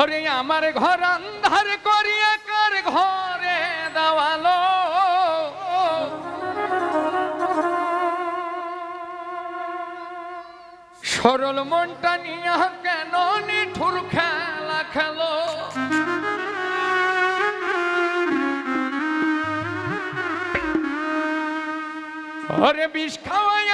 ওরে আমার ঘর আন্ধার করিয়া কার ঘরে দেওয়ালো? সরল মনটা নিয়ে কেন নিঠুর খেলা খেলো? ওরে বিষ খাওয়াই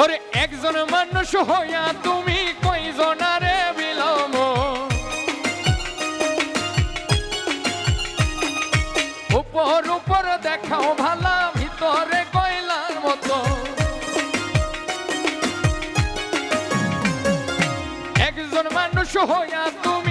ওরে একজন মানুষ হইয়া তুমি কইজনারে বিলম? উপর উপর দেখাও ভালা, ভিতরে কয়লার মতো। একজন মানুষ হইয়া তুমি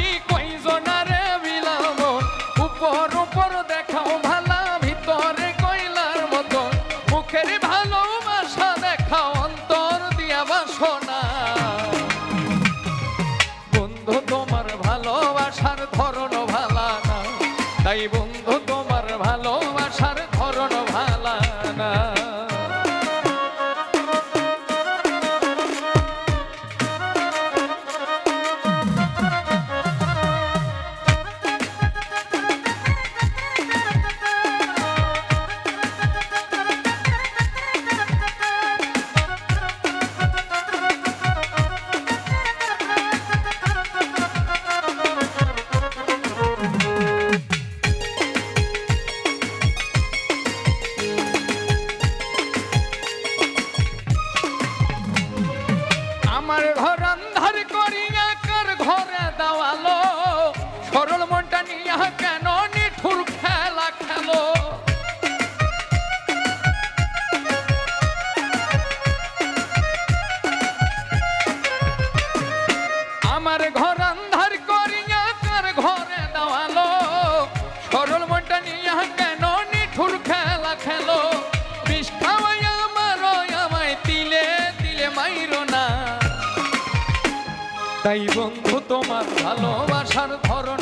তাই বন্ধু তোমার ভালোবাসার ধরন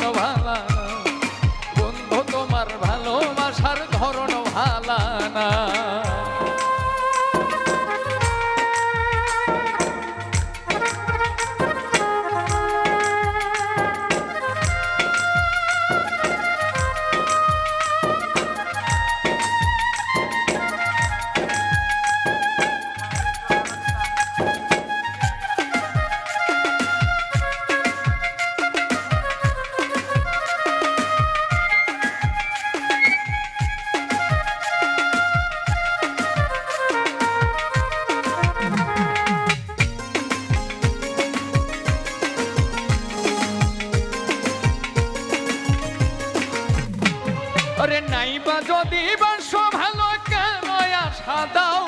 যদি বাস ভালো কেন আশা দাও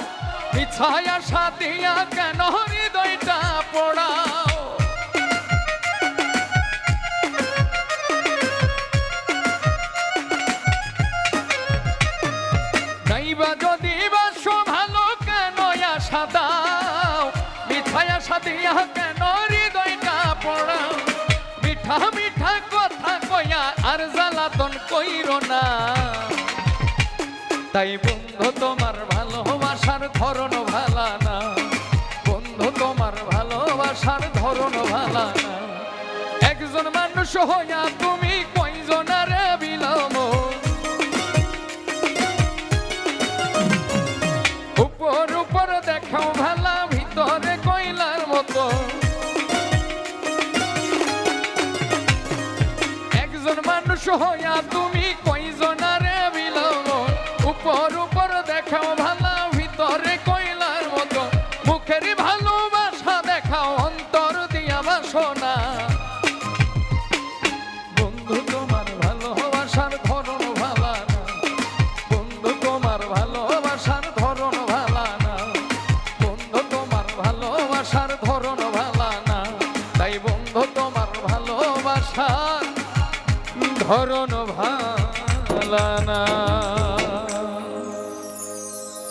মিছায় আশা দিয়া কেন হৃদয়টা পড়াও? কেন হৃদয়টা পড়াও? মিঠা মিঠা কথা কয়া আর জ্বালাতন কইর না। তাই বন্ধু, তোমার ভালোবাসার ধরন ভালা না। বন্ধু, তোমার ভালোবাসার ধরন ভালা না। একজন মানুষ হইয়া তুমি কয়জনারে বিলম? উপর উপর দেখাও ভালা, ভিতরে কয়লার মতো। একজন মানুষ হইয়া তুমি পর উপর দেখাও ভালো, ভিতরে কয়লার মতো। মুখের ভালোবাসা দেখাও, অন্তর দিয়া বাসনা। বন্ধু, তোমার ভালোবাসার ধরন ভালা না। বন্ধু, তোমার ভালোবাসার ধরন ভালা না। বন্ধু, তোমার ভালোবাসার ধরন ভালা তাই বন্ধু, তোমার ভালোবাসার ধরন ভালা না।